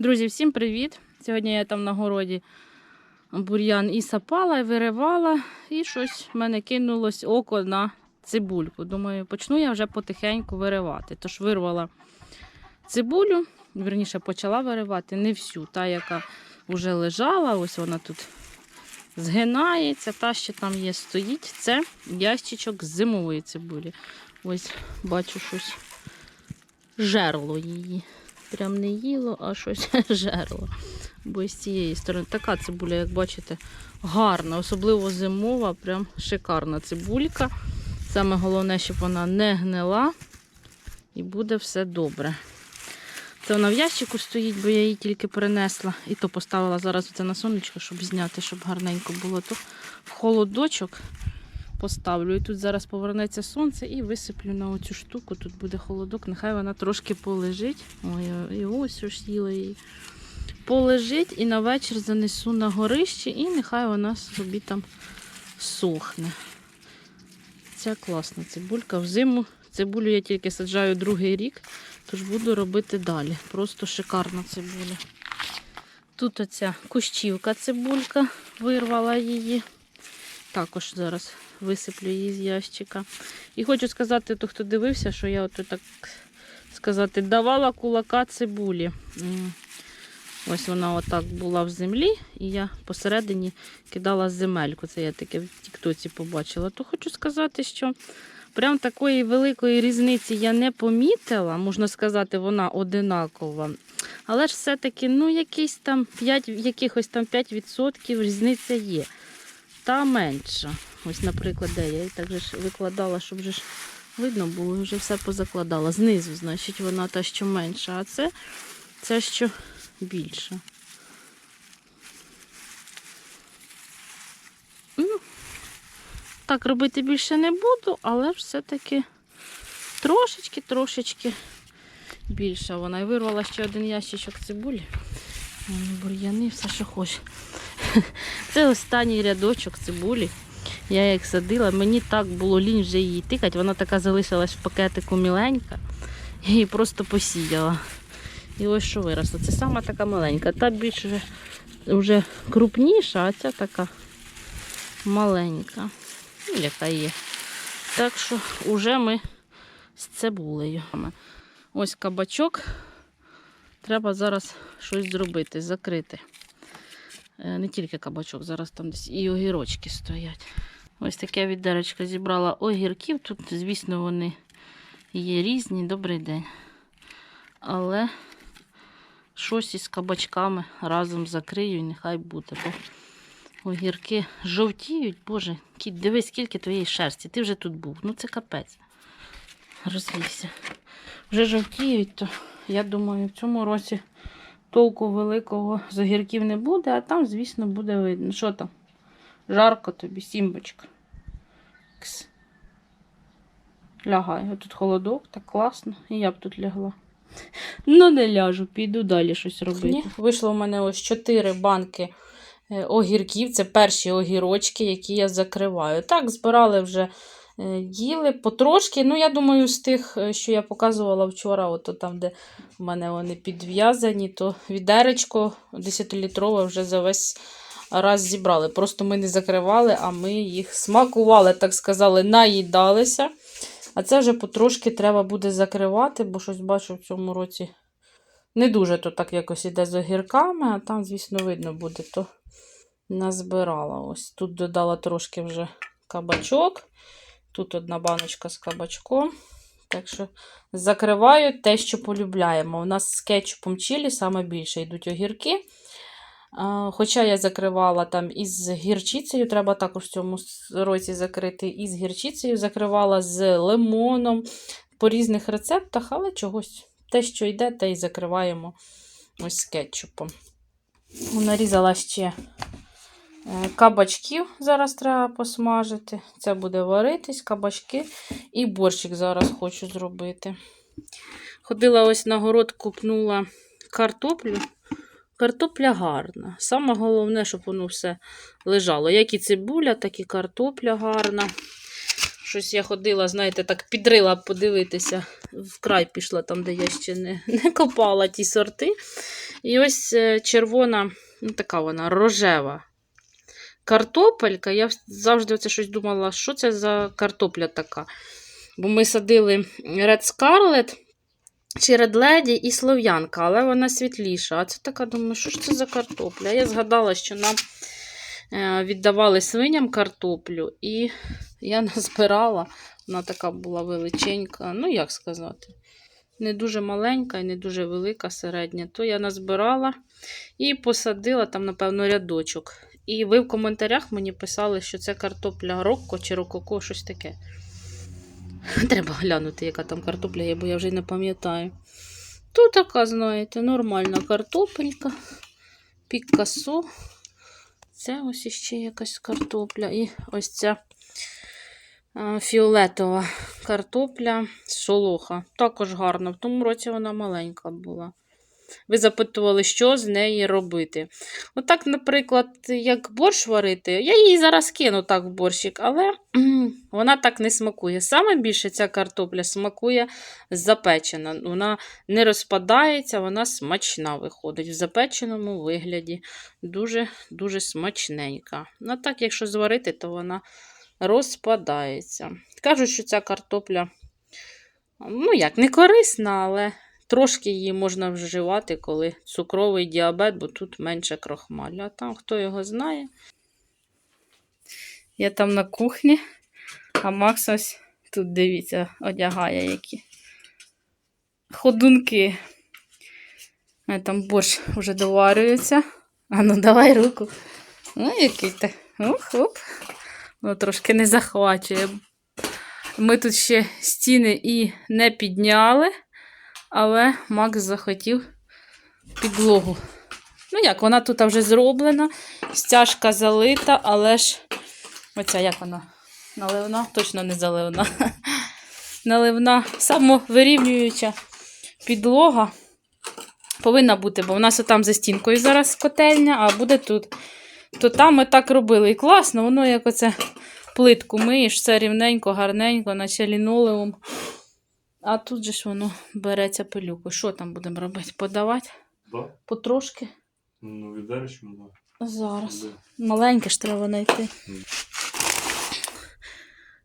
Друзі, всім привіт! Сьогодні я там на городі бур'ян і сапала, і виривала, і щось в мене кинулось око на цибульку. Думаю, почну я вже потихеньку виривати. Тож вирвала цибулю, верніше почала виривати, не всю, та, яка вже лежала, ось вона тут згинається, та ще там є, стоїть. Це ящичок з зимової цибулі. Ось бачу щось жерло її. Прям не їло, а щось жерло. Бо з цієї сторони така цибуля, як бачите, гарна, особливо зимова, прям шикарна цибулька. Саме головне, щоб вона не гнила і буде все добре. Це вона в ящику стоїть, бо я її тільки перенесла. І то поставила зараз це на сонечко, щоб зняти, щоб гарненько було. То в холодочок поставлю. І тут зараз повернеться сонце і висиплю на оцю штуку. Тут буде холодок, нехай вона трошки полежить. Ой, і ось ось їла її. Полежить і на вечір занесу на горище, і нехай вона собі там сохне. Ця класна цибулька. Взиму цибулю я тільки саджаю другий рік, тож буду робити далі. Просто шикарна цибуля. Тут оця кущівка цибулька, вирвала її. Також зараз висиплю її з ящика. І хочу сказати, то хто дивився, що я ото так сказати, давала кулака цибулі. Ось вона отак була в землі, і я посередині кидала земельку. Це я таке в Тіктоці побачила. То хочу сказати, що прям такої великої різниці я не помітила. Можна сказати, вона одинакова. Але ж все-таки, ну, якісь там 5, якихось там 5% різниця є. Та менша. Ось, наприклад, де я її так же ж викладала, щоб вже ж видно було, вже все позакладала. Знизу, значить, вона та, що менша, а це, це що більше. Ну, так робити більше не буду, але все-таки трошечки-трошечки більша вона. І вирвала ще один ящичок цибулі. Бур'яни, все, що хоче. Це останній рядочок цибулі. Я як садила, мені так було лінь вже її тикати. Вона така залишилась в пакетику міленька. Я її просто посіяла. І ось що виросла. Це сама така маленька. Та більш вже, вже крупніша, а ця така маленька. Ну, яка є. Так що вже ми з цибулею. Ось кабачок. Треба зараз щось зробити, закрити. Е, Не тільки кабачок, зараз там десь і огірочки стоять. Ось таке відеречко зібрала огірків. Тут, звісно, вони є різні. Добрий день. Але щось із кабачками разом закрию нехай буде. Бо огірки жовтіють. Боже, кіт, дивись, скільки твоєї шерсті. Ти вже тут був. Ну це капець. Розлізся. Вже жовтіють, то я думаю, в цьому році толку великого з огірків не буде, а там, звісно, буде видно. Що там? Жарко тобі, сімбочка. Кс. Лягай. Тут холодок, так класно. І я б тут лягла. Ну, не ляжу, піду далі щось робити. Вийшло в мене ось 4 банки е, огірків. Це перші огірочки, які я закриваю. Так, збирали вже їли потрошки. Ну, я думаю, з тих, е, що я показувала вчора, от там, де в мене вони підв'язані, то відеречко 10-літрове вже за весь раз зібрали. Просто ми не закривали, а ми їх смакували, так сказали, наїдалися. А це вже потрошки треба буде закривати, бо щось бачу в цьому році не дуже то так якось іде з огірками, а там, звісно, видно буде, то назбирала. Ось тут додала трошки вже кабачок. Тут одна баночка з кабачком. Так що закриваю те, що полюбляємо. У нас з кетчупом чилі саме більше йдуть огірки. Хоча я закривала там із гірчицею, треба також в цьому році закрити із гірчицею, закривала з лимоном по різних рецептах, але чогось те, що йде, те і закриваємо ось з кетчупом. Нарізала ще кабачків, зараз треба посмажити. Це буде варитись, кабачки і борщик зараз хочу зробити. Ходила ось на город, купнула картоплю. Картопля гарна. Саме головне, щоб воно все лежало. Як і цибуля, так і картопля гарна. Щось я ходила, знаєте, так підрила подивитися. Вкрай пішла там, де я ще не, не копала ті сорти. І ось е, червона, ну така вона рожева. Картопелька. Я завжди оце щось думала, що це за картопля така. Бо ми садили Red Scarlet чи Red Lady і Слов'янка, але вона світліша. А це така, думаю, що ж це за картопля? Я згадала, що нам е, віддавали свиням картоплю, і я назбирала. Вона така була величенька. Ну, як сказати, не дуже маленька і не дуже велика, середня. То я назбирала і посадила там, напевно, рядочок. І ви в коментарях мені писали, що це картопля Рокко чи Рококо, щось таке. Треба глянути, яка там картопля є, бо я вже й не пам'ятаю. Тут така, знаєте, нормальна картопелька, пікасо. Це ось іще якась картопля. І ось ця фіолетова картопля солоха. Також гарна. В тому році вона маленька була. Ви запитували, що з неї робити. Отак, наприклад, як борщ варити, я її зараз кину так в борщик, але вона так не смакує. Саме більше ця картопля смакує запечена. Вона не розпадається, вона смачна виходить в запеченому вигляді. Дуже-дуже смачненька. Ну так, якщо зварити, то вона розпадається. Кажуть, що ця картопля, ну як, не корисна, але трошки її можна вживати, коли цукровий діабет, бо тут менше крохмалю. А там хто його знає. Я там на кухні, а Макс ось тут, дивіться, одягає які ходунки. Там борщ вже доварюється. А ну давай руку. Ну, який ти. Ух, оп. Ну, трошки не захвачує. Ми тут ще стіни і не підняли, але Макс захотів підлогу. Ну як, вона тут вже зроблена, стяжка залита, але ж оця як вона? Наливна? Точно не заливна. Наливна, самовирівнююча підлога повинна бути, бо в нас там за стінкою зараз котельня, а буде тут. То там ми так робили. І класно, воно як оце плитку миєш, все рівненько, гарненько, наче лінолеум. А тут же ж воно береться пилюку. Що там будемо робити? Подавати Да? потрошки? Ну, відереш мене. Зараз. Да. Маленьке ж треба знайти.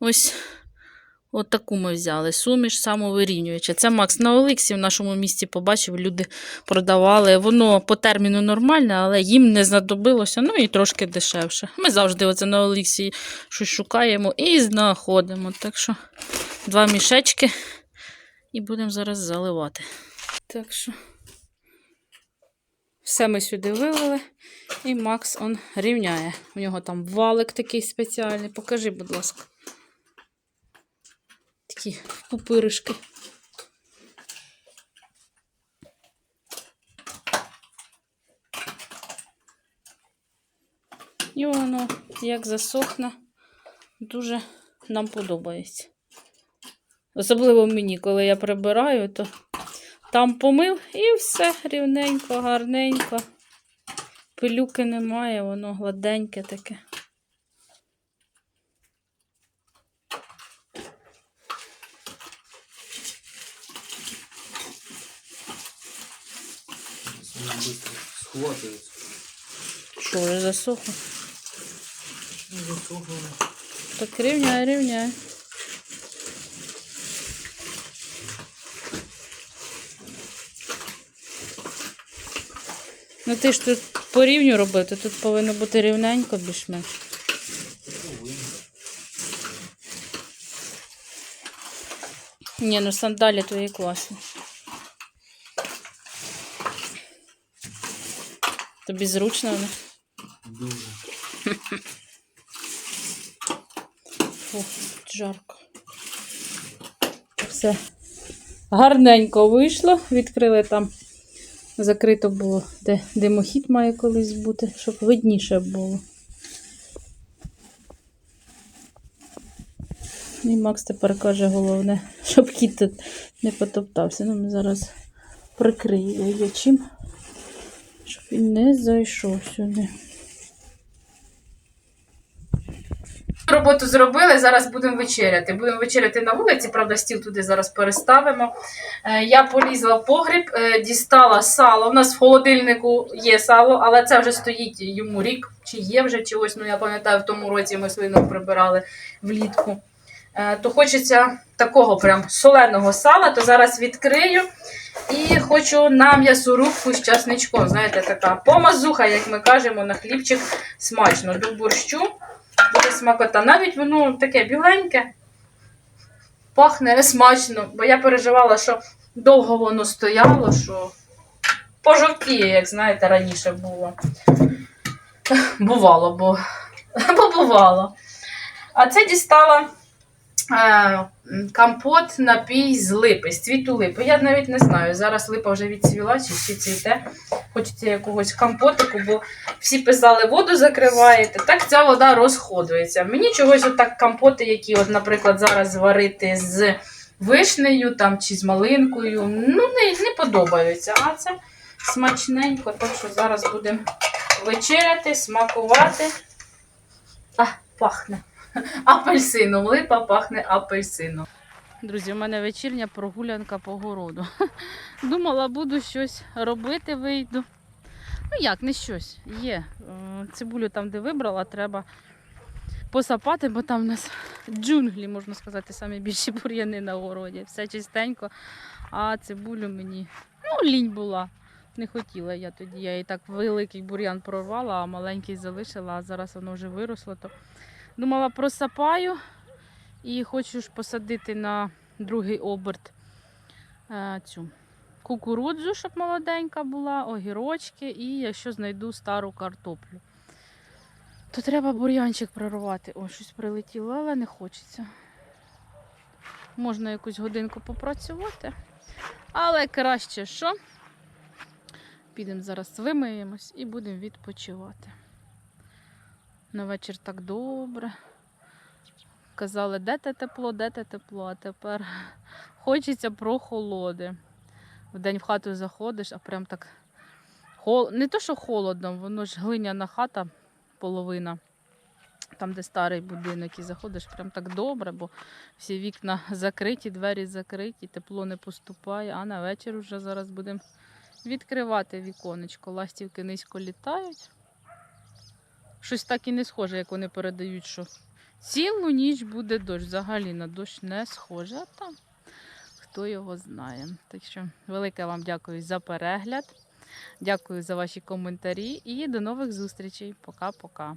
Ось от таку ми взяли. Суміш самовирівнююча. Це Макс на Олексі в нашому місті побачив, люди продавали. Воно по терміну нормальне, але їм не знадобилося, ну і трошки дешевше. Ми завжди оце на Олексі щось шукаємо і знаходимо. Так що два мішечки і будемо зараз заливати. Так що. Все ми сюди вилили, і Макс он рівняє. У нього там валик такий спеціальний. Покажи, будь ласка. Такі пупиришки. І воно, як засохне, дуже нам подобається. Особливо мені, коли я прибираю, то там помив і все рівненько, гарненько. Пилюки немає, воно гладеньке таке. Схватується. Що вже засохло? Засохло. Так рівняй, рівняй. Ну ти ж тут по рівню робив, то тут повинно бути рівненько більш-менш. Ні, ну сандалі твої класні. Тобі зручно вони? Дуже. Фу, жарко. Все. Гарненько вийшло. Відкрили там. Закрито було, де димохід має колись бути, щоб видніше було. І Макс тепер каже головне, щоб кіт тут не потоптався. Ну, ми зараз прикриємо його чим, щоб він не зайшов сюди. Роботу зробили. Зараз будемо вечеряти. Будемо вечеряти на вулиці, правда, стіл туди зараз переставимо. Е, Я полізла в погріб, е, дістала сало. У нас в холодильнику є сало, але це вже стоїть йому рік, чи є вже чогось. Ну я пам'ятаю, в тому році ми свинок прибирали влітку. Е, То хочеться такого прям соленого сала, то зараз відкрию. І хочу на м'ясорубку з часничком. Знаєте, така помазуха, як ми кажемо, на хлібчик смачно. До борщу буде смакота. Навіть воно таке біленьке, пахне смачно, бо я переживала, що довго воно стояло, що пожовтіє, як знаєте, раніше було. Бувало, бо, бо бувало. А це дістала компот напій з липи, з цвіту липи. Я навіть не знаю. Зараз липа вже відцвіла чи ще цвіте. Хочеться якогось компотику, бо всі писали, воду закриваєте. Так ця вода розходується. Мені чогось отак компоти, які, от, наприклад, зараз зварити з вишнею там, чи з малинкою, ну, не, не подобаються. А це смачненько, так що зараз будемо вечеряти, смакувати. А, пахне. Апельсином. Липа пахне апельсином. Друзі, у мене вечірня прогулянка по городу. Думала, буду щось робити, вийду. Ну як, не щось. Є. Е, Цибулю там, де вибрала, треба посапати, бо там у нас джунглі, можна сказати, самі більші бур'яни на городі. Все чистенько. А цибулю мені ну, лінь була. Не хотіла я тоді. Я і так великий бур'ян прорвала, а маленький залишила, а зараз воно вже виросло. То думала, просапаю і хочу ж посадити на другий оберт е, цю кукурудзу, щоб молоденька була, огірочки і якщо знайду стару картоплю. То треба бур'янчик прорвати. О, щось прилетіло, але не хочеться. Можна якусь годинку попрацювати. Але краще що? Підемо зараз вимиємось і будемо відпочивати. На вечір так добре. Казали, де те тепло, де те тепло, а тепер хочеться прохолоди. Вдень в хату заходиш, а прям так хол... не то, що холодно, воно ж глиняна хата, половина. Там, де старий будинок, і заходиш прям так добре, бо всі вікна закриті, двері закриті, тепло не поступає, а на вечір вже зараз будемо відкривати віконечко. Ластівки низько літають. Щось так і не схоже, як вони передають, що цілу ніч буде дощ. Взагалі на дощ не схоже, а там хто його знає. Так що велике вам дякую за перегляд. Дякую за ваші коментарі і до нових зустрічей. Пока-пока.